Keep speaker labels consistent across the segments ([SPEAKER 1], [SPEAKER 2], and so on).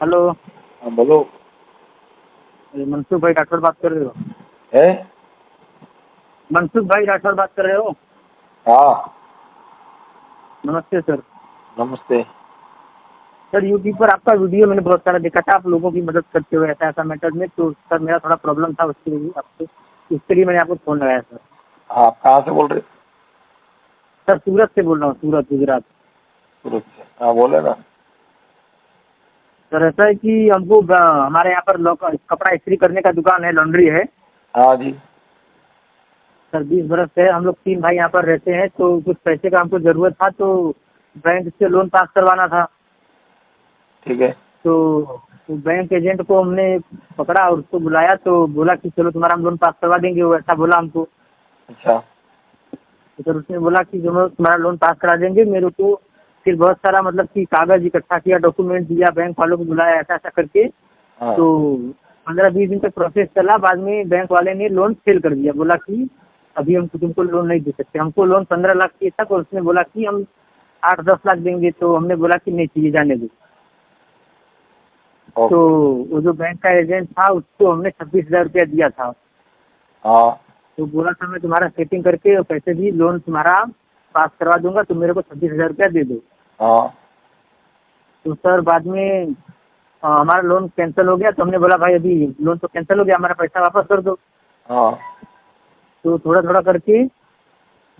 [SPEAKER 1] Hello
[SPEAKER 2] हाँ बोलो।
[SPEAKER 1] मनसुख भाई राठौर बात कर रहे हो?
[SPEAKER 2] है?
[SPEAKER 1] मनसुख भाई राठौर बात कर रहे हो?
[SPEAKER 2] हाँ।
[SPEAKER 1] नमस्ते सर
[SPEAKER 2] नमस्ते।
[SPEAKER 1] सर यूट्यूब पर आपका वीडियो मैंने बहुत सारा देखा था। आप लोगों की मदद करते हुए ऐसा ऐसा मैटर में तो सर मेरा थोड़ा प्रॉब्लम था उसके लिए आपसे। उसके लिए मैंने आपको फ़ोन लगाया सर
[SPEAKER 2] हाँ आप कहाँ से बोल रहे
[SPEAKER 1] सर सूरत से बोल रहा हूँ सूरत गुजरात।
[SPEAKER 2] सूरत से। हाँ बोले ना।
[SPEAKER 1] सर ऐसा है कि हमको हमारे यहाँ पर कपड़ा इस्त्री करने का दुकान है लॉन्ड्री है।
[SPEAKER 2] हाँ जी।
[SPEAKER 1] सर बीस बरस से हम लोग तीन भाई यहाँ पर रहते हैं तो कुछ पैसे का हमको ज़रूरत था तो बैंक से लोन पास करवाना था।
[SPEAKER 2] ठीक है।
[SPEAKER 1] तो तो बैंक एजेंट को हमने पकड़ा और उसको बुलाया तो बोला कि चलो तुम्हारा हम लोन पास करवा देंगे वो ऐसा बोला हमको।
[SPEAKER 2] अच्छा।
[SPEAKER 1] तो सर उसने बोला कि जो तुम्हारा लोन पास करा देंगे मेरे को फिर बहुत सारा मतलब कि कागज़ इकट्ठा किया डॉक्यूमेंट दिया बैंक वालों को बुलाया ऐसा ऐसा करके।
[SPEAKER 2] हाँ।
[SPEAKER 1] तो पंद्रह बीस दिन तक प्रोसेस चला बाद में बैंक वाले ने लोन फेल कर दिया। बोला कि अभी हम तुमको लोन नहीं दे सकते। हमको लोन पंद्रह लाख चाहिए था और उसने बोला कि हम आठ दस लाख देंगे तो हमने बोला कि नहीं चाहिए जाने दो। तो वो जो बैंक का एजेंट था उसको हमने छब्बीस हज़ार रुपया दिया था।
[SPEAKER 2] हाँ।
[SPEAKER 1] तो बोला था मैं तुम्हारा सेटिंग करके और पैसे भी लोन तुम्हारा पास करवा दूँगा तुम मेरे को छब्बीस हज़ार रुपया दे दो। तो सर बाद में अ, हमारा लोन कैंसिल हो गया तो हमने बोला भाई अभी लोन तो कैंसिल हो गया हमारा पैसा वापस कर दो।
[SPEAKER 2] हाँ।
[SPEAKER 1] तो थोड़ा थोड़ा करके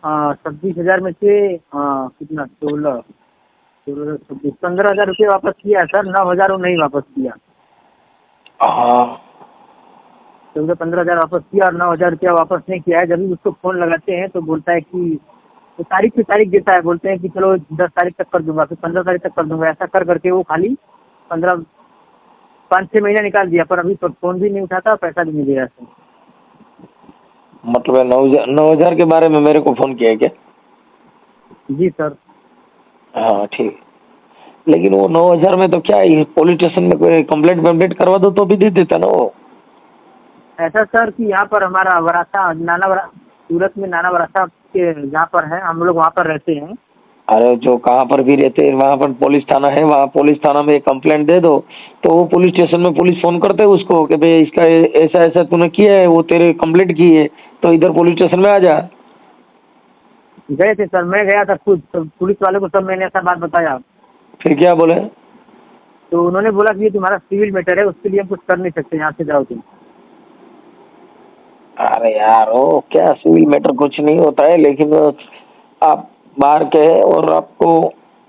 [SPEAKER 1] छब्बीस हज़ार में से कितना सोलह सोलह छब्बीस पंद्रह हज़ार रुपये वापस किया सर नौ हज़ार वो नहीं वापस किया।
[SPEAKER 2] हाँ।
[SPEAKER 1] तो पंद्रह हज़ार वापस किया और नौ हज़ार रुपया वापस नहीं किया है जब भी उसको फ़ोन लगाते हैं तो बोलता है कि तो तारीख पे तारीख देता है बोलते हैं कि चलो दस तारीख तक कर दूँगा फिर पंद्रह तारीख तक कर दूँगा ऐसा कर करके वो खाली पंद्रह पाँच छः महीना निकाल दिया पर अभी तो फ़ोन भी नहीं उठाता पैसा भी नहीं दे रहा
[SPEAKER 2] मतलब नौ हज़ार नौ हज़ार के बारे में मेरे को फ़ोन किया है क्या?
[SPEAKER 1] जी सर।
[SPEAKER 2] हाँ ठीक। लेकिन वो नौ हज़ार में तो क्या पुलिस स्टेशन में कोई कंप्लेंट वम्प्लेट करवा दो तो भी दे देता ना वो।
[SPEAKER 1] ऐसा सर कि यहाँ पर हमारा वरासा नाना वरा सूरत में नाना वरासा के जहाँ पर है हम लोग वहाँ पर रहते हैं।
[SPEAKER 2] अरे जो कहाँ पर भी रहते हैं वहाँ पर पुलिस थाना है वहाँ पुलिस थाना में कंप्लेंट दे दो तो वो पुलिस स्टेशन में पुलिस फ़ोन करते हैं उसको कि भाई इसका ऐसा ऐसा तूने किया है वो तेरे कंप्लेंट की है तो इधर पुलिस स्टेशन में आ जा।
[SPEAKER 1] गए थे सर मैं गया था खुद तो पुलिस वाले को सब मैंने ऐसा बात बताया।
[SPEAKER 2] फिर क्या बोले?
[SPEAKER 1] तो उन्होंने बोला कि ये तुम्हारा सिविल मैटर है उसके लिए हम कुछ कर नहीं सकते यहाँ से जाओ तुम।
[SPEAKER 2] अरे यार ओ क्या सिविल मैटर कुछ नहीं होता है लेकिन आप बाहर के हैं और आपको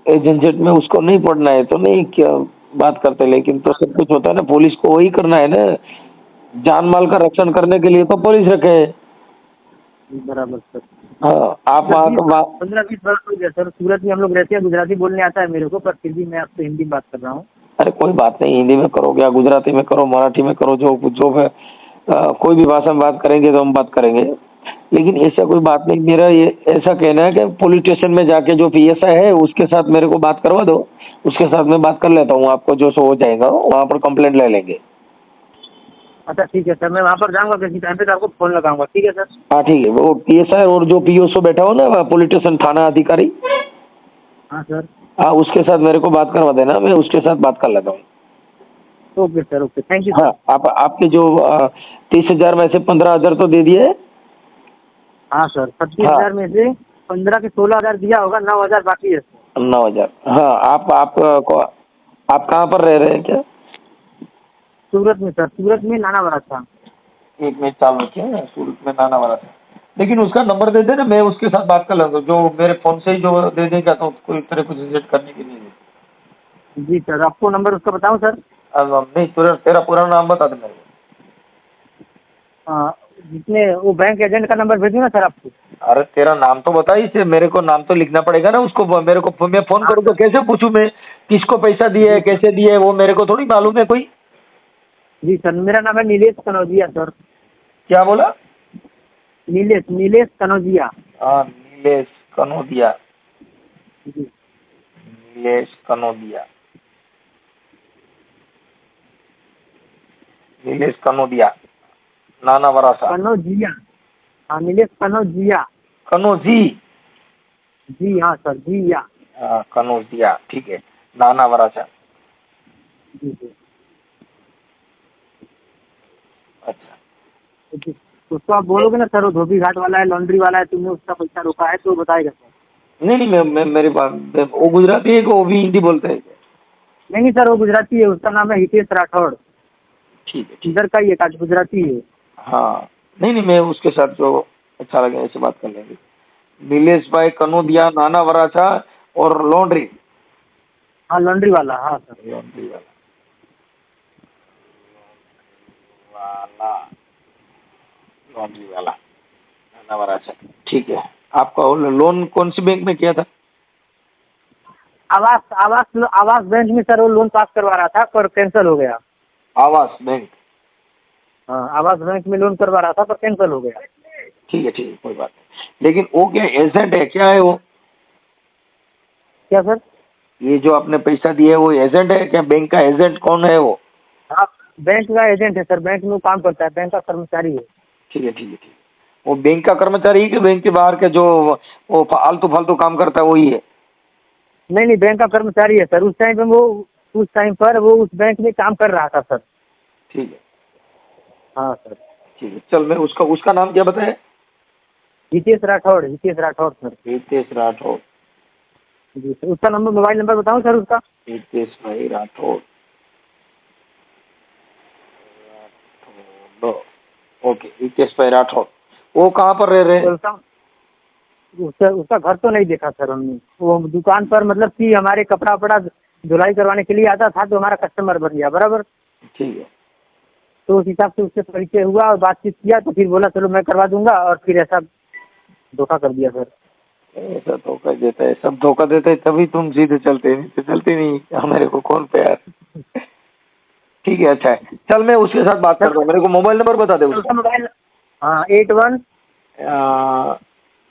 [SPEAKER 2] एजेंट में उसको नहीं पढ़ना है तो नहीं क्या बात करते लेकिन तो सब कुछ होता है ना पुलिस को वही करना है ना। जान माल का रक्षण करने के लिए तो पुलिस रखे। है
[SPEAKER 1] बराबर सर।
[SPEAKER 2] हाँ आप
[SPEAKER 1] पंद्रह बीस वर्ष हो गया सर। सूरत में हम लोग रहते हैं गुजराती बोलने आता है मेरे को पर फिर भी मैं आपसे हिंदी में बात कर रहा हूँ।
[SPEAKER 2] अरे कोई बात नहीं हिंदी में करो या गुजराती में करो मराठी में करो जो जो है। कोई भी भाषा में बात करेंगे तो हम बात करेंगे। लेकिन ऐसा कोई बात नहीं मेरा ये ऐसा कहना है कि पुलिस स्टेशन में जाके जो पी है उसके साथ मेरे को बात करवा दो। उसके साथ मैं बात कर लेता हूँ आपको जो सो हो जाएगा वहाँ पर कंप्लेंट ले लेंगे।
[SPEAKER 1] अच्छा ठीक है सर मैं वहाँ पर जाऊँगा किसी टाइम पे तो आपको फ़ोन लगाऊँगा ठीक है सर?
[SPEAKER 2] हाँ ठीक है वो पी एस आई और जो पी ओ बैठा हो ना पुलिस स्टेशन थाना अधिकारी।
[SPEAKER 1] हाँ सर।
[SPEAKER 2] हाँ उसके साथ मेरे को बात करवा देना मैं उसके साथ बात कर लेता हूँ।
[SPEAKER 1] Okay sir okay. Thank you
[SPEAKER 2] हाँ आप आपके जो तीस हज़ार में से पंद्रह हज़ार तो दे दिए?
[SPEAKER 1] हाँ सर. पच्चीस
[SPEAKER 2] हाँ।
[SPEAKER 1] हज़ार में से पंद्रह के सोलह हज़ार दिया होगा नौ हज़ार बाकी है
[SPEAKER 2] नौ हज़ार. हाँ आप आप को आप कहाँ पर रह रहे हैं क्या?
[SPEAKER 1] सूरत में सर. सूरत में नाना बड़ा था.
[SPEAKER 2] एक मिनट चालू रखिए सूरत में नाना वाला था. लेकिन उसका नंबर दे देना मैं उसके साथ बात कर लूँगा. जो मेरे फ़ोन से ही जो दे देगा तो कोई तरह कुछ रिजेक्ट करने के लिए
[SPEAKER 1] जी सर. आपको नंबर उसका बताऊँ सर?
[SPEAKER 2] नहीं तेरा तेरा पूरा नाम बता दे मेरे को
[SPEAKER 1] हाँ, जितने वो बैंक एजेंट का नंबर भेजूँ ना सर आपको?
[SPEAKER 2] अरे तेरा नाम तो बता इसे मेरे को नाम तो लिखना पड़ेगा ना उसको मेरे को मैं फ़ोन करूँ तो कैसे पूछूँ मैं? किसको पैसा दिए है कैसे दिए है वो मेरे को थोड़ी मालूम है कोई?
[SPEAKER 1] जी सर मेरा नाम है नीलेश कनौजिया सर।
[SPEAKER 2] क्या बोला?
[SPEAKER 1] नीलेश नीलेश कनौजिया।
[SPEAKER 2] हाँ नीलेश कनोदिया
[SPEAKER 1] जी।
[SPEAKER 2] नीलेश नीलेश कनोडिया नाना वरासा
[SPEAKER 1] कनोजिया हाँ नीलेश कनोजिया
[SPEAKER 2] कनोजी
[SPEAKER 1] जी हाँ सर जी या
[SPEAKER 2] कनोजिया ठीक है. नाना वरासा
[SPEAKER 1] अच्छा. तो उसको आप बोलोगे ना सर वो धोबी घाट वाला है लॉन्ड्री वाला है तुमने उसका पैसा रोका है तो बताएगा सर
[SPEAKER 2] नहीं नहीं मैं, मैं मेरे पास वो गुजराती है वो भी हिंदी बोलते हैं?
[SPEAKER 1] नहीं नहीं सर वो गुजराती है उसका नाम है हितेश राठौड़.
[SPEAKER 2] ठीक है
[SPEAKER 1] इधर का ही काज गुजराती है।
[SPEAKER 2] हाँ। नहीं नहीं मैं उसके साथ जो अच्छा लगे ऐसे बात कर लेंगे। नीलेश भाई कनोदिया नाना वराछा और लॉन्ड्री।
[SPEAKER 1] हाँ लॉन्ड्री वाला हाँ सर।
[SPEAKER 2] लॉन्ड्री वाला। वाला लॉन्ड्री वाला नाना वराछा ठीक है। आपका लोन कौन सी बैंक में किया था?
[SPEAKER 1] आवास आवास आवास बैंक में सर वो लोन पास करवा रहा था पर कैंसिल हो गया।
[SPEAKER 2] आवास बैंक।
[SPEAKER 1] हाँ आवास बैंक में लोन करवा रहा था पर कैंसिल हो गया।
[SPEAKER 2] ठीक है ठीक है कोई बात नहीं। लेकिन वो क्या एजेंट है क्या है वो?
[SPEAKER 1] क्या सर
[SPEAKER 2] ये जो आपने पैसा दिया है वो एजेंट है क्या? बैंक का एजेंट कौन है वो?
[SPEAKER 1] हाँ बैंक का एजेंट है सर बैंक में वो काम करता है बैंक का कर्मचारी है।
[SPEAKER 2] ठीक है ठीक है ठीक है। वो बैंक का कर्मचारी है कि बैंक के बाहर के जो वो फालतू फालतू काम करता है वही है?
[SPEAKER 1] नहीं नहीं बैंक का कर्मचारी है सर उस टाइम पे वो उस टाइम पर वो उस बैंक में काम कर रहा था सर
[SPEAKER 2] ठीक है।
[SPEAKER 1] हाँ सर।
[SPEAKER 2] ठीक है। चल मैं उसका उसका नाम क्या बताया
[SPEAKER 1] हितेश राठौड़ हितेश राठौड़ सर।
[SPEAKER 2] हितेश राठौड़
[SPEAKER 1] जी सर। उसका नंबर मोबाइल नंबर बताऊँ सर उसका?
[SPEAKER 2] हितेश भाई राठौड़ राठौड़ ओके हितेश भाई राठौड़ वो कहाँ पर रह रहे हैं?
[SPEAKER 1] उसका उसका उसका घर तो नहीं देखा सर हमने। वो दुकान पर मतलब कि हमारे कपड़ा वपड़ा धुलाई करवाने के लिए आता था तो हमारा कस्टमर बन गया बराबर?
[SPEAKER 2] ठीक है।
[SPEAKER 1] तो उस हिसाब से उससे परिचय हुआ और बातचीत किया तो फिर बोला चलो मैं करवा दूँगा। और फिर ऐसा धोखा कर दिया सर।
[SPEAKER 2] ऐसा धोखा देता है सब धोखा देते है तभी तुम सीधे चलते नहीं तो चलते नहीं हमारे को कौन पे यार ठीक है अच्छा है। चल मैं उसके साथ बात करता हूँ। मेरे को मोबाइल नंबर बता दे
[SPEAKER 1] उसका।
[SPEAKER 2] उसका
[SPEAKER 1] मोबाइल हाँ eight one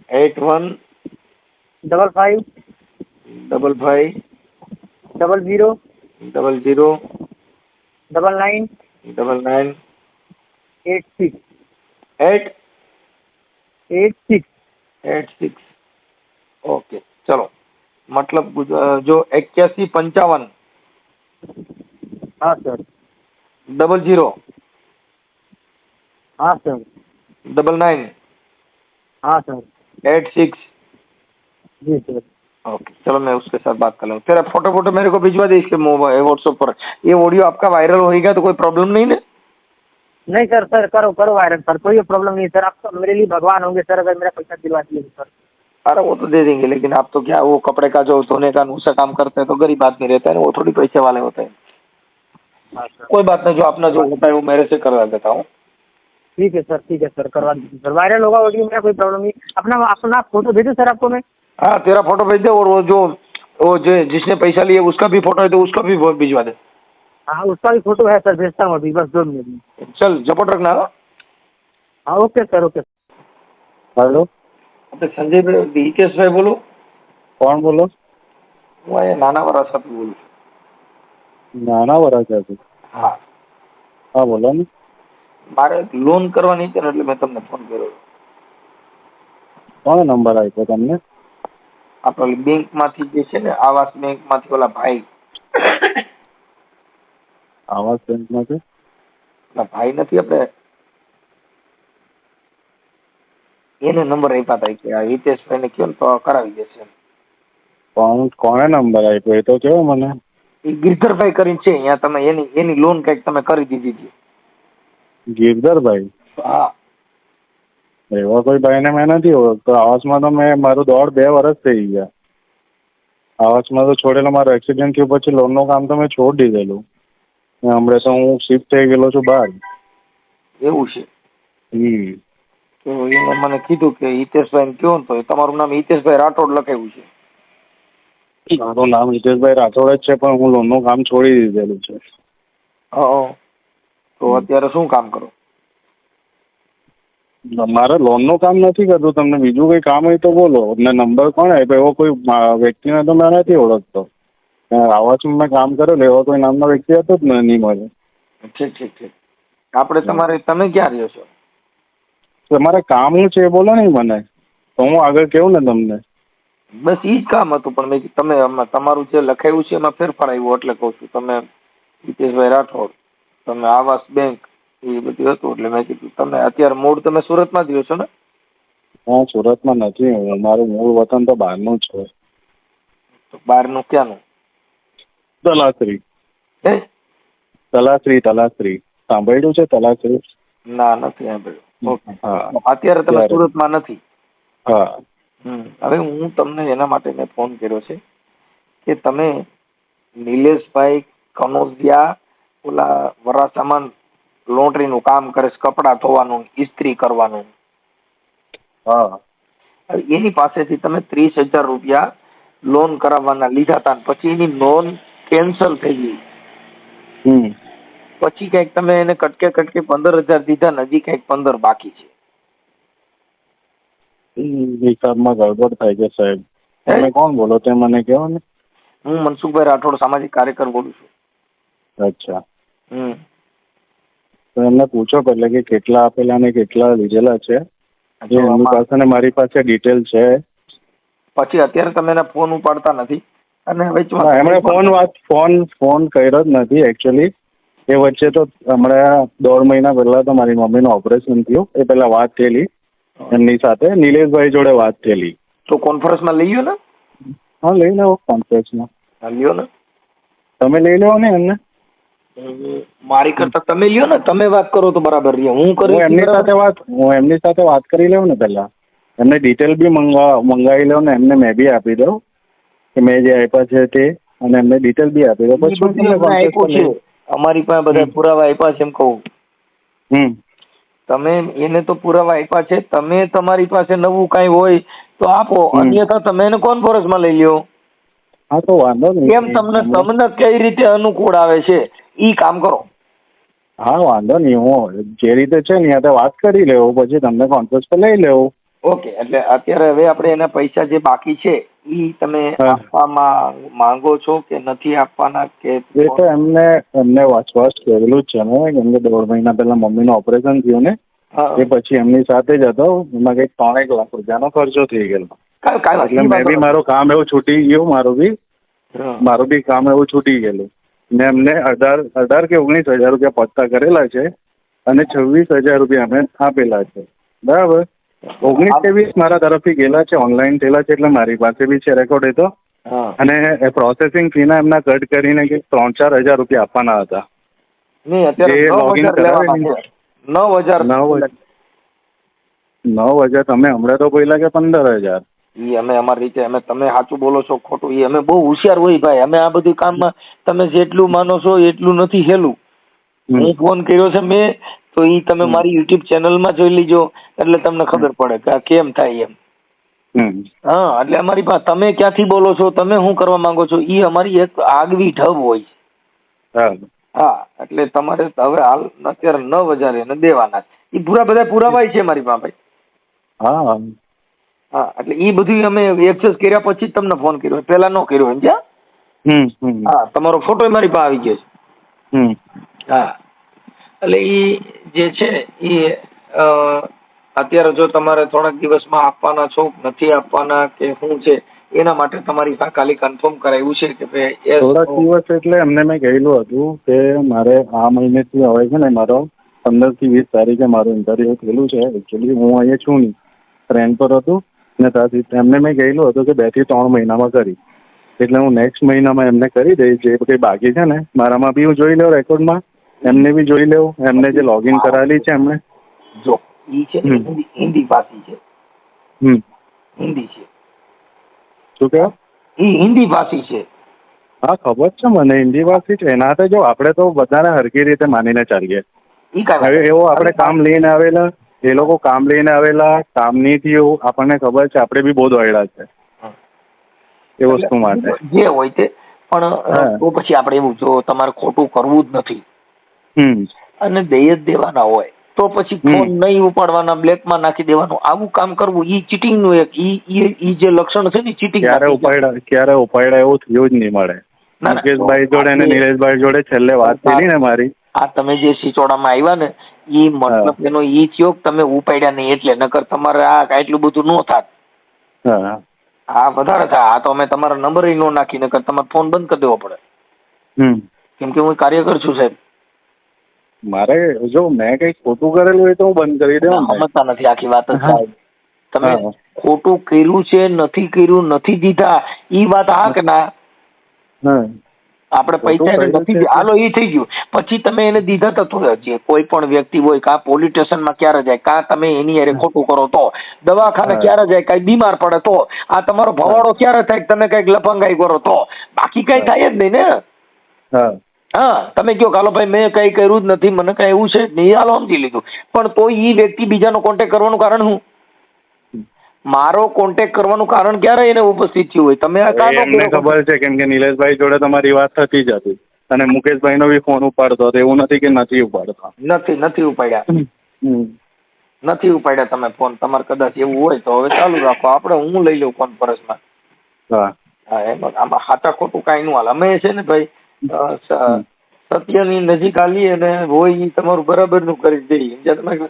[SPEAKER 2] eight one
[SPEAKER 1] double five
[SPEAKER 2] double five
[SPEAKER 1] double zero
[SPEAKER 2] double zero
[SPEAKER 1] double nine
[SPEAKER 2] double nine
[SPEAKER 1] eight six
[SPEAKER 2] eight
[SPEAKER 1] eight six
[SPEAKER 2] eight six okay चलो। मतलब जो इक्यासी पंचावन।
[SPEAKER 1] हाँ सर।
[SPEAKER 2] डबल ज़ीरो
[SPEAKER 1] हाँ सर।
[SPEAKER 2] डबल नाइन
[SPEAKER 1] हाँ sir.
[SPEAKER 2] Eight six
[SPEAKER 1] जी sir.
[SPEAKER 2] Okay चलो मैं उसके साथ बात कर लूँ तेरा फ़ोटो फ़ोटो मेरे को भिजवा दे इसके मोबाइल व्हाट्सएप पर। ये ऑडियो आपका वायरल होएगा तो कोई प्रॉब्लम नहीं ना?
[SPEAKER 1] नहीं सर सर करो करो वायरल सर कोई प्रॉब्लम नहीं सर। आप तो मेरे लिए भगवान होंगे सर अगर मेरा पैसा दिलवा दिए सर।
[SPEAKER 2] अरे वो तो दे देंगे लेकिन आप तो क्या वो कपड़े का जो धोने का नूसा काम करते हैं तो गरीब आदमी रहता है ना वो थोड़ी पैसे वाले होते हैं।
[SPEAKER 1] हाँ
[SPEAKER 2] कोई बात नहीं जो अपना जो होता है वो मेरे से करवा देता हूँ।
[SPEAKER 1] ठीक है सर ठीक है सर करवा दीजिए सर। वायरल होगा ऑडियो मेरा कोई प्रॉब्लम नहीं अपना अपना फ़ोटो भेजो सर आपको मैं।
[SPEAKER 2] हाँ तेरा फोटो भेज दे और वो जो वो जो जिसने पैसा लिया उसका भी फोटो है तो उसका भी वो भिजवा दे
[SPEAKER 1] हाँ उसका भी फोटो है सर भेजता हूँ अभी बस दो मिनट में
[SPEAKER 2] चल झपट रखना हाँ?
[SPEAKER 1] हाँ ओके सर ओके
[SPEAKER 3] हेलो
[SPEAKER 2] આપણે સંજયભાઈ દિકેશભાઈ બોલો
[SPEAKER 3] કોણ બોલો
[SPEAKER 2] હું અહીંયા નાના વરા સાથે બોલું છું
[SPEAKER 3] નાના વરાછાથી
[SPEAKER 2] હા
[SPEAKER 3] હા બોલો ને
[SPEAKER 2] મારે લોન કરવાની છે ને એટલે મેં તમને ફોન કર્યો
[SPEAKER 3] કોનો નંબર આપ્યો તમને
[SPEAKER 2] આપણે બેંકમાંથી જે છે ને આવાસ બેંકમાંથી ઓલા ભાઈ.
[SPEAKER 3] આવાસ બેંકમાંથી?
[SPEAKER 2] ઓલા ભાઈ નથી આપણે? એને નંબર આપ્યા હતા કે આ હિતેશભાઈ ને ને તો કરાવી દેશે.
[SPEAKER 3] પણ કોને નંબર આપ્યો? એ તો કેવો મને?
[SPEAKER 2] એ ગિરધરભાઈ કરીને છે અહીંયા તમે એની એની લોન કંઈક તમે કરી દીધી હતી
[SPEAKER 3] ગિરધરભાઈ?
[SPEAKER 2] હા.
[SPEAKER 3] એવા કોઈ ભાઈને મેં નથી ઓળખતો આવાસમાં તો મેં મારું દોઢ બે વર્ષ થઈ ગયા. આવાસમાં તો છોડેલો મારો એક્સિડન્ટ થયો પછી લોનનું કામ તો મેં છોડી દીધેલું. હમણાં તો હું શિફ્ટ થઈ ગયેલો છું બહાર.
[SPEAKER 2] એવું છે?
[SPEAKER 3] હમ.
[SPEAKER 2] તો એને મને કીધું કે હિતેશભાઈ કયો તો તમારું નામ હિતેશભાઈ રાઠોડ લખાયું છે.
[SPEAKER 3] મારું નામ હિતેશભાઈ રાઠોડ જ છે પણ હું લોનનું કામ છોડી દીધેલું છે.
[SPEAKER 2] હા. તો અત્યારે શું કામ કરો?
[SPEAKER 3] મારે લોનનું કામ નથી કરતું. તમને બીજું કંઈ કામ હોય તો બોલો. ને નંબર કોણ આપ્યો? એવો કોઈ વ્યક્તિને તો મેં નથી ઓળખતો. આવાસમાં મેં કામ કરેલું? એવો કોઈ નામનો વ્યક્તિ હતો જ ને નહીં મળે
[SPEAKER 2] ઠીક ઠીક ઠીક. આપણે તમારે તમે ક્યાં રહ્યો છો?
[SPEAKER 3] તમારે કામ શું છે એ બોલો નહીં મને. તો હું આગળ કેવું ને તમને?
[SPEAKER 2] બસ ઈ જ કામ હતું પણ મેં તમે તમારું જે લખાયું છે એમાં ફેરફાર આવ્યો એટલે કહું છું. તમે હિતેશભાઈ રાઠોડ તમે આવાસ બેંક એ બધું હતું એટલે મેં કીધું તમે અત્યારે મૂળ તમે સુરતમાં જ રહ્યો છો ને?
[SPEAKER 3] હું સુરતમાં નથી હું. મારું મૂળ વતન તો બહારનું છે
[SPEAKER 2] તો બહારનું ક્યાંનું?
[SPEAKER 3] તલાસરી.
[SPEAKER 2] હે?
[SPEAKER 3] તલાસરી તલાસરી. સાંભળ્યું છે તલાસરી?
[SPEAKER 2] ના નથી સાંભળ્યું.
[SPEAKER 3] હા.
[SPEAKER 2] અત્યારે તમે સુરતમાં નથી?
[SPEAKER 3] હા.
[SPEAKER 2] હવે હું તમને એના માટે મેં ફોન કર્યો છે કે તમે નિલેશભાઈ કનોજિયા ઓલા વરાસામાં લોન્ડ્રીનું કામ કરે છે કપડાં ધોવાનું ઇસ્ત્રી કરવાનું.
[SPEAKER 3] હા.
[SPEAKER 2] એની પાસેથી તમે ત્રીસ હજાર રૂપિયા લોન કરાવવાના લીધા હતા પછી એની લોન કેન્સલ થઈ ગઈ. પછી કંઈક તમે એને કટકે કટકે પંદર હજાર દીધા ને હજી કંઈક પંદર બાકી છે.
[SPEAKER 3] હિસાબમાં ગડબડ થાય છે સાહેબ? તમે કોણ બોલો તે મને કહો ને?
[SPEAKER 2] હું મનસુખભાઈ રાઠોડ સામાજિક કાર્યકર બોલું છું.
[SPEAKER 3] અચ્છા.
[SPEAKER 2] હમ.
[SPEAKER 3] તો એમને પૂછો એટલે કે કેટલા આપેલા ને કેટલા લીધેલા છે.
[SPEAKER 2] જો
[SPEAKER 3] એમની પાસે ને મારી પાસે ડિટેલ છે.
[SPEAKER 2] પછી અત્યારે તમે એના ફોન ઉપાડતા નથી. અને
[SPEAKER 3] હવે એમણે ફોન વાત ફોન ફોન કર્યો જ નથી એકચ્યુઅલી એ વચ્ચે તો હમણાં દોઢ મહિના પહેલા તો મારી મમ્મીનું ઓપરેશન થયું. એ પહેલા વાત થયેલી. એમની સાથે નિલેશભાઈ જોડે વાત થયેલી.
[SPEAKER 2] તો કોન્ફરન્સમાં લઈ લ્યો ને?
[SPEAKER 3] હા લઈ લેવો કોન્ફરન્સમાં
[SPEAKER 2] લ્યો ને.
[SPEAKER 3] તમે લઈ લેવો ને એમને?
[SPEAKER 2] મારી કરતા તમે લ્યો ને તમે વાત કરો તો બરાબર રહે. હું
[SPEAKER 3] હું એમની સાથે વાત હું એમની સાથે વાત કરી લઉં ને પહેલા. એમને ડિટેલ બી મંગા મંગાવી લઉં ને એમને મેં બી આપી દઉં કે મેં જે આપ્યા છે તે અને એમને ડિટેલ બી આપી દઉં. પછી કરી-
[SPEAKER 2] અમારી પાસે બધા પુરાવા આપ્યા છે એમ કહું.
[SPEAKER 3] હમ.
[SPEAKER 2] તમે એને તો પુરાવા આપ્યા છે. તમે તમારી પાસે નવું કાંઈ હોય તો આપો. અન્યથા તમે એને કોન્ફરન્સમાં લઈ લ્યો.
[SPEAKER 3] હા તો વાંધો નહીં.
[SPEAKER 2] કેમ તમને તમને કઈ રીતે અનુકૂળ આવે છે? ઈ કામ કરો.
[SPEAKER 3] હા વાંધો નહીં હું જે રીતે છે ને ત્યાં વાત કરી લેવું પછી તમને કોન્ફરન્સ પર લઈ લેવું.
[SPEAKER 2] ઓકે એટલે અત્યારે હવે આપણે એના પૈસા જે બાકી છે ઈ તમે આપવામાં માંગો છો કે નથી આપવાના કે
[SPEAKER 3] એ તો એમને એમને સ્પષ્ટ કરેલું જ છે મેં કેમ કે દોઢ મહિના પહેલા મમ્મીનું ઓપરેશન થયું ને એ પછી એમની સાથે જ હતો એમાં કંઈક ત્રણેક લાખ રૂપિયાનો ખર્ચો થઈ ગયેલો. એટલે મેં બી મારું કામ એવું છૂટી ગયું મારું બી મારું બી કામ એવું છૂટી ગયેલું. ને એમને અઢાર અઢાર કે ઓગણીસ હજાર રૂપિયા પત્તા કરેલા છે અને છવ્વીસ હજાર રૂપિયા અમે આપેલા છે. બરાબર? ઓગણીસ કે વીસ મારા તરફથી ગયેલા છે ઓનલાઈન થયેલા છે એટલે મારી પાસે બી છે રેકોર્ડ એ તો. અને એ પ્રોસેસિંગ ફીના એમના કટ કરીને કે ત્રણ ચાર હજાર રૂપિયા આપવાના હતા.
[SPEAKER 2] નવ હજાર. નવ હજાર
[SPEAKER 3] તમે હમણાં તો પહેલા કે પંદર હજાર.
[SPEAKER 2] ઈ અમે અમારી રીતે અમે તમે સાચું બોલો છો ખોટું એ અમે બહુ હોશિયાર હોય ભાઈ. અમે આ બધું કામમાં તમે જેટલું માનો છો એટલું નથી હેલું. હું ફોન કર્યો છે મેં તો ઈ તમે મારી યુટ્યુબ ચેનલમાં જોઈ લીજો એટલે તમને ખબર પડે કે આ કેમ થાય એમ. હા એટલે અમારી પાસે તમે ક્યાંથી બોલો છો તમે શું કરવા માંગો છો ઈ અમારી એક આગવી ઢબ હોય છે.
[SPEAKER 3] હા.
[SPEAKER 2] એટલે તમારે હવે હાલ અત્યારે નવ હજાર એને દેવાના એ ઈ પૂરા બધા પુરાવાય છે મારી પાસે
[SPEAKER 3] હા
[SPEAKER 2] હા એટલે એ બધું અમે એક્સેસ કર્યા પછી જ તમને ફોન કર્યો પહેલા ન કર્યો સમજ્યા? હા તમારો ફોટો મારી પાસે આવી ગયો છે. હા. એટલે એ જે છે એ અત્યારે જો તમારે થોડાક દિવસમાં આપવાના છો નથી આપવાના કે શું છે એના માટે તમારી ખાલી કન્ફર્મ કરાવ્યું છે કે ભાઈ
[SPEAKER 3] થોડાક દિવસ એટલે એમને મેં કહેલું હતું કે મારે આ મહિનેથી હવે છે ને મારો પંદરથી વીસ તારીખે મારું ઇન્ટરવ્યુ થયેલું છે. એકચ્યુઅલી હું અહીંયા છું નહીં. ટ્રેન પર હતું. ને ત્યાંથી એમને મેં કહેલું હતું કે બેથી ત્રણ મહિનામાં કરી. એટલે હું નેક્સ્ટ મહિનામાં એમને કરી દઈશ. જે કંઈ બાકી છે ને મારામાં બી હું જોઈ લઉં રેકોર્ડમાં એમને બી જોઈ લઉં. એમને જે લોગિન કરાવેલી છે એમને.
[SPEAKER 2] જો ઈ છે. હિન્દી ભાષી છે.
[SPEAKER 3] હમ.
[SPEAKER 2] હિન્દી છે.
[SPEAKER 3] શું કહેવાય
[SPEAKER 2] ઈ હિન્દી ભાષી છે.
[SPEAKER 3] હા ખબર છે મને. હિન્દી ભાષી છે. એના હાથે જો આપણે તો બધાને હરકી રીતે માનીને ચાલીએ. એવો આપણે કામ લઈને આવેલા એ લોકો કામ લઈને આવેલા કામ નહીં આપણને ખબર છે આપણે બી બહુ દોડ્યા છે. એ વસ્તુ માટે.
[SPEAKER 2] જે હોય તે. પણ તો પછી આપણે એવું જો તમારે ખોટું કરવું જ નથી. અને દઈ જ દેવાના હોય તો પછી ફોન નહીં ઉપાડવાના બ્લેકમાં નાખી દેવાનું. આવું કામ કરવું ઈ ચીટિંગનું એક ઈ ઈ જે લક્ષણ છે ને ચીટિંગ
[SPEAKER 3] ક્યારે ઉપાડ્યા ક્યારે ઉપાડ્યા એવું થયું જ નહીં મળે. મુકેશભાઈ જોડે અને નીરજભાઈ જોડે છેલ્લે વાત થઈ ને મારી.
[SPEAKER 2] આ તમે જે સિચોડામાં આવ્યા ને ઈ મતલબ એનો ઈ થયો કે તમે ઉપાડ્યા નહીં એટલે નકર તમારે આ એટલું બધું ન થાત.
[SPEAKER 3] હા
[SPEAKER 2] આ વધારે થાય આ તો અમે તમારા નંબર નો નાખી નકર તમારે ફોન બંધ કરી દેવો પડે. કેમ કે હું કાર્યકર છું સાહેબ.
[SPEAKER 3] મારે જો મેં કઈ ખોટું કરેલું હોય તો હું બંધ કરી દઉં
[SPEAKER 2] સમજતા નથી આખી વાત જ સાહેબ. તમે ખોટું કર્યું છે નથી કર્યું નથી દીધા ઈ વાત હા કે ના? આપણે પૈસા એને નથી. હાલો એ થઈ ગયું. પછી તમે એને દીધા તો થોડા જે કોઈ પણ વ્યક્તિ હોય કા પોલીસ સ્ટેશનમાં ક્યારે જાય કા તમે એની અરે ખોટું કરો તો. દવાખાને ક્યારે જાય કઈ બીમાર પડે તો. આ તમારો ભવાડો ક્યારે થાય તમે કંઈક લફંગાઈ કરો તો. બાકી કઈ થાય જ નહીં ને.
[SPEAKER 3] હા.
[SPEAKER 2] તમે કયો કાલો ભાઈ મેં કઈ કર્યું જ નથી. મને કઈ એવું છે નહીં. હાલો સમજી લીધું. પણ તો ઈ વ્યક્તિ બીજાનો કોન્ટેક્ટ કરવાનું કારણ શું? મારો કોન્ટેક્ટ કરવાનું કારણ ક્યારે એને ઉપસ્થિત થયું હોય? તમે આ
[SPEAKER 3] એમને ખબર છે કેમ કે નિલેશભાઈ જોડે તમારી વાત થતી જ હતી. અને મુકેશભાઈનો બી ફોન ઉપાડતો હતો. એવું નથી કે નથી ઉપાડતા.
[SPEAKER 2] નથી નથી ઉપાડ્યા. નથી ઉપાડ્યા તમે ફોન તમારે કદાચ એવું હોય તો હવે ચાલુ રાખો. આપણે હું લઈ લઉં કોન્ફરન્સમાં
[SPEAKER 3] હા.
[SPEAKER 2] હા એમ આમાં હાથા ખોટું કાંઈ નું હાલ. અમે છે ને ભાઈ સત્યની નજીક આલી અને હોય તમારું તમારું બરાબરનું કરી દઈએ. સમજ્યા તમે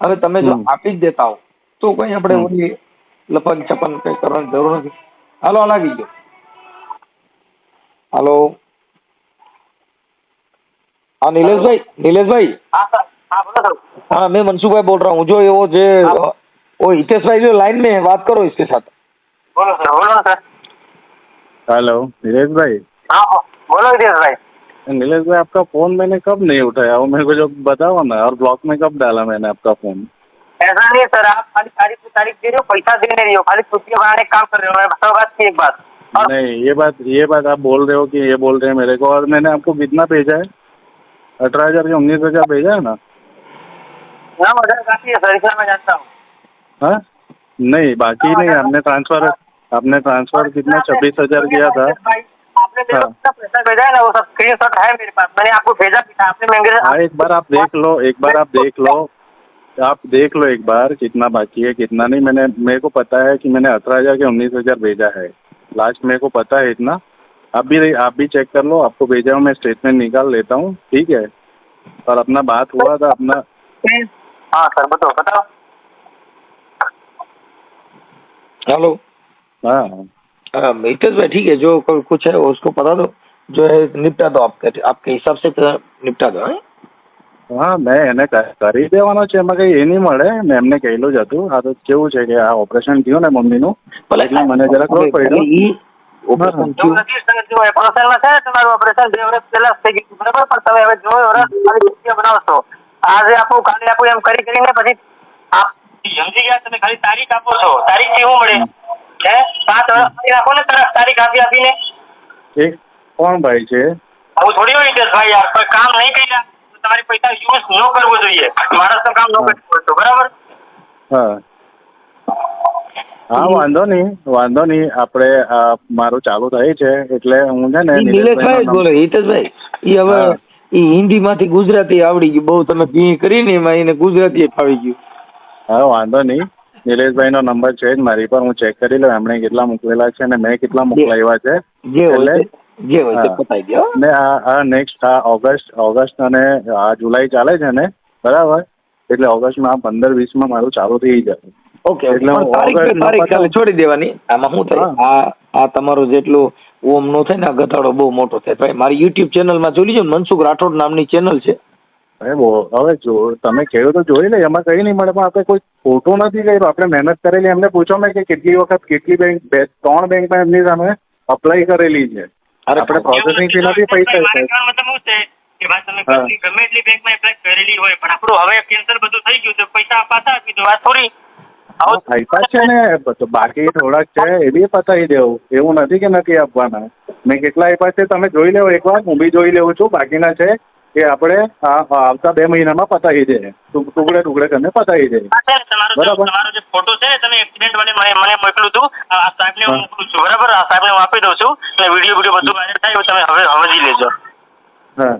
[SPEAKER 2] હવે તમે જો
[SPEAKER 3] હમ.
[SPEAKER 2] આપી જ દેતા હો તો કઈ આપણે
[SPEAKER 3] હમ.
[SPEAKER 2] ઓલી લપન છપન કઈ કરવાની જરૂર નથી હાલો હાલ આવી ગયો હાલો हाँ नीलेश नीलेश भाई
[SPEAKER 4] हाँ सर हाँ बोलो सर
[SPEAKER 2] हाँ मैं मनसुख भाई बोल रहा हूँ जो ये वो जो वो हितेश भाई जो लाइन में है बात करो इसके साथ
[SPEAKER 4] बोलो सर बोलो ना सर
[SPEAKER 3] हेलो नीलेश भाई
[SPEAKER 4] हाँ बोलो विदेश भाई
[SPEAKER 3] नीलेश भाई आपका फ़ोन मैंने कब नहीं उठाया? वो मेरे को जो बताओ ना और ब्लॉक में कब डाला मैंने आपका फ़ोन?
[SPEAKER 4] ऐसा नहीं है सर आप खाली तारीख पे तारीख दे रहे हो पैसा दे नहीं रही हो खाली छुट्टियाँ बनाने का काम कर रहे हो मैं बताओ बात की एक बात। और
[SPEAKER 3] नहीं ये बात ये बात आप बोल रहे हो कि ये बोल रहे हैं मेरे को और मैंने आपको कितना भेजा है? अठारह हज़ार के उन्नीस हज़ार भेजा है ना?
[SPEAKER 4] हज़ार काफ़ी है सर इतना मैं जानता हूँ।
[SPEAKER 3] हाँ? नहीं बाकी नहीं हमने ट्रांसफ़र आपने ट्रांसफ़र कितना छब्बीस हज़ार किया था?
[SPEAKER 4] आपने मेरे को
[SPEAKER 3] हाँ।
[SPEAKER 4] पैसा भेजा है ना वो सब स्क्रीन शॉट है मेरे पास। मैंने आपको भेजा भी था आपने महँगे
[SPEAKER 3] हाँ एक बार आप देख लो एक बार आप देख लो। आप देख लो एक बार कितना बाकी है कितना नहीं। मैंने मेरे को पता है कि मैंने अठारह हज़ार के उन्नीस हज़ार भेजा है। लास्ट मेरे को पता है इतना। आप भी आप भी चेक कर लो आपको भेजा हूँ मैं स्टेटमेंट निकाल लेता हूँ ठीक है? और अपना बात हुआ था अपना
[SPEAKER 4] हाँ सर बताओ बताओ।
[SPEAKER 2] हेलो
[SPEAKER 3] हाँ।
[SPEAKER 2] हाँ हितेश भाई ठीक है जो कोई कुछ है उसको बता दो जो है निपटा दो आपके आपके हिसाब से तो निपटा दो हैं?
[SPEAKER 3] હા મેં એને ક- કરી દેવાનો છે એમાં કંઈ એ નહીં મળે મેં એમને કહેલું જ હતું આ તો કેવું છે કે આ ઓપરેશન થયું ને મમ્મીનું એટલે મને જરાક રોડ પડ્યો
[SPEAKER 2] ઈ ઓપરેશન
[SPEAKER 4] એવું
[SPEAKER 2] થયું
[SPEAKER 4] નથી સર જો ઓપરેશનમાં છે ને તમારું ઓપરેશન બે વર્ષ પહેલા જ થઈ ગયું હતું, બરાબર પણ તમે હવે જો વર્ષ ખાલી રૂપિયા બનાવશો આજે આપું કાલે આપું એમ કરી કરીને પછી આપ સમજી ગયા તમે ખાલી તારીખ આપો છો તારીખ થી શું મળે હે? સાત વર્ષ રાખો ને તરત તારીખ આપી આપીને.
[SPEAKER 3] એ કોણ ભાઈ છે?
[SPEAKER 4] આવું થોડી હોય છે ભાઈ યાર કોઈ કામ નહીં કર્યા તમારી પૈસા યુઝ ન કરવો જોઈએ. માણસનું કામ ન કરવું હોય તો બરાબર?
[SPEAKER 3] હા. હા વાંધો નહીં વાંધો નહીં. આપણે આ મારું ચાલુ થાય છે એટલે હું છે ને
[SPEAKER 2] નિલેશભાઈ જ બોલે હિતેશભાઈ. એ હવે
[SPEAKER 3] એ
[SPEAKER 2] ઈ હિન્દી માંથી ગુજરાતી આવડી ગયું. બહુ તમે પી કરીને એમાં એને ગુજરાતી ફાવી ગયું.
[SPEAKER 3] હા વાંધો નહીં. નિલેશભાઈનો નંબર છે જ મારી પર હું ચેક કરી લઉં એમણે કેટલા મોકલેલા છે અને મેં કેટલા મોકલાવ્યા છે. એટલે-
[SPEAKER 2] જે હોય તે
[SPEAKER 3] હા.
[SPEAKER 2] પતાવી
[SPEAKER 3] ને આ આ નેક્સ્ટ આ ઓગસ્ટ ઓગસ્ટ અને આ જુલાઈ ચાલે છે ને? બરાબર? એટલે ઓગસ્ટમાં આ પંદર વીસમાં મારું ચાલુ થઈ જશે.
[SPEAKER 2] ઓકે
[SPEAKER 3] એટલે
[SPEAKER 2] તારીખ છોડી દેવાની. આમાં શું થાય? આ આ તમારો જેટલું ઓમ નો થાય ને આ ઘટાડો બહુ મોટો થાય. ભાઈ મારી યુટ્યુબ ચેનલમાં જોઈ લીજો મનસુખ રાઠોડ નામની ચેનલ છે.
[SPEAKER 3] અરે હવે જો તમે કહ્યું તો જોઈ લે એમાં કંઈ નહીં મળે પણ આપણે કોઈ ખોટું નથી કર્યું. આપણે મહેનત કરેલી એમને પૂછો મેં કે કેટલી વખત કેટલી બેંક બે ત્રણ બેંકમાં એમની સામે અપ્લાય કરેલી છે.
[SPEAKER 2] અરે
[SPEAKER 3] આપણે પ્રોસેસિંગ ફી નથી પૈસા
[SPEAKER 4] કે ભાઈ તમે. ગમે એટલી બેંકમાં એપ્લાય કરેલી હોય પણ આપણું હવે કેન્સલ બધું થઈ ગયું તો પૈસા આપી દો આ થોડી
[SPEAKER 3] પૈસા છે ને બાકી થોડાક છે એ બી પતાવી દેવું. એવું નથી કે નથી આપવાના. મેં કેટલા આપ્યા છે તમે જોઈ લેવો એકવાર હું બી જોઈ લેવું છું બાકીના છે એ આપણે આ આવતા બે મહિનામાં પતાવી દે. ટુક- ટુકડે ટુકડે કરીને પતાવી દે. બરાબર.
[SPEAKER 4] તમારો જે ફોટો છે ને તમે એક્સિડન્ટ વાળે મને મને મોકલ્યું હતું. આ સાહેબને હું. મોકલું છું. બરાબર? આ સાહેબને હું આપી દઉં છું. અને વીડિયો વીડિયો બધું વાયરલ થાય એવું તમે હવે સમજી લેજો.
[SPEAKER 3] હા.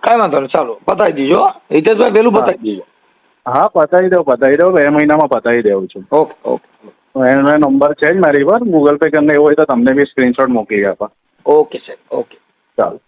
[SPEAKER 2] કાંઈ વાંધો નહીં ચાલો પતાવી દીજો. હિતેશભાઈ પેલું પતાવી દીજો.
[SPEAKER 3] હા પતાવી દઉં પતાવી દઉં. બે મહિનામાં પતાવી દેવું છું.
[SPEAKER 2] Okay okay.
[SPEAKER 3] એનો નંબર છે જ મારી પર. ગૂગલ પે કરીને એવું હોય તો તમને બી સ્ક્રીનશોટ મોકલી આપા.
[SPEAKER 2] ઓકે સાહેબ ઓકે.
[SPEAKER 3] ચાલો.